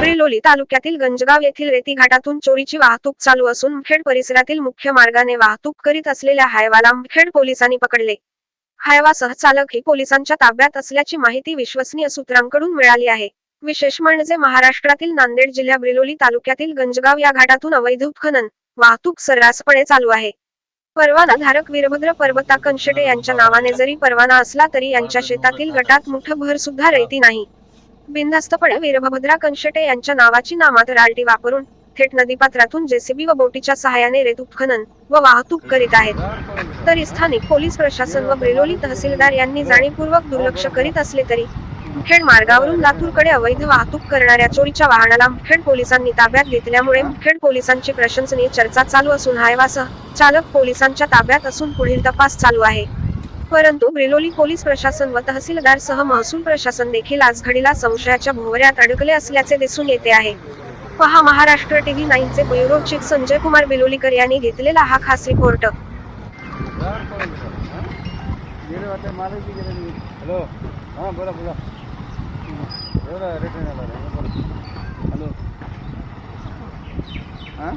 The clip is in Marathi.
ब्रिलोली तालुक्यातील गंजगाव येथील रेती घाटातून चोरीची वाहतूक चालू असून मुखेड परिसरातील मुख्य मार्गाने वाहतूक करीत असलेल्या हायवाला मुखेड पोलिसांनी पकडले. हायवा सहचालक ही पोलिसांच्या ताब्यात असल्याची माहिती विश्वसनीय सूत्रांकडून मिळाली आहे. विशेष म्हणजे महाराष्ट्रातील नांदेड जिल्ह्या ब्रिलोली तालुक्यातील गंजगाव या घाटातून अवैध उत्खनन वाहतूक सर्रासपणे चालू आहे. परवाना धारक वीरभद्र पर्वता कनशेटे यांच्या नावाने जरी परवाना असला तरी यांच्या शेतातील गटात मुठभर सुद्धा रेती नाही. बिनधास्तपणे वीरभद्रा कंशटे यांच्या नावाची नामातर आरटी वापरून थेट नदीपात्रातून जेसीबी व बोटीच्या सहाय्याने रेत उत्खनन व वाहतूक करीत आहेत. तरी स्थानिक पोलीस प्रशासन व ब्रिलोली तहसीलदार यांनी जाणीवपूर्वक दुर्लक्ष करीत असले तरी मुखेड मार्गावरून लातूरकडे अवैध वाहतूक करणाऱ्या चोरीच्या वाहनाला मुखेड पोलिसांनी ताब्यात घेतल्यामुळे मुखेड पोलिसांची प्रशंसनीय चर्चा चालू असून हायवासह चालक पोलिसांच्या ताब्यात असून पुढील तपास चालू आहे. परंतु ब्रिलोली पोलीस प्रशासन व तहसीलदार सह महसूल प्रशासन देखील आज घडीला संशयाच्या भोवऱ्यात अडकले असल्याचे दिसून येते आहे. पहा महाराष्ट्र टीव्ही नाईनचे ब्युरो चीफ संजय कुमार बिलोलीकर यांनी घेतलेला हा खास रिपोर्ट. हॅलो हां बोला बोला. ಹಲೋ. ಹಾಂ?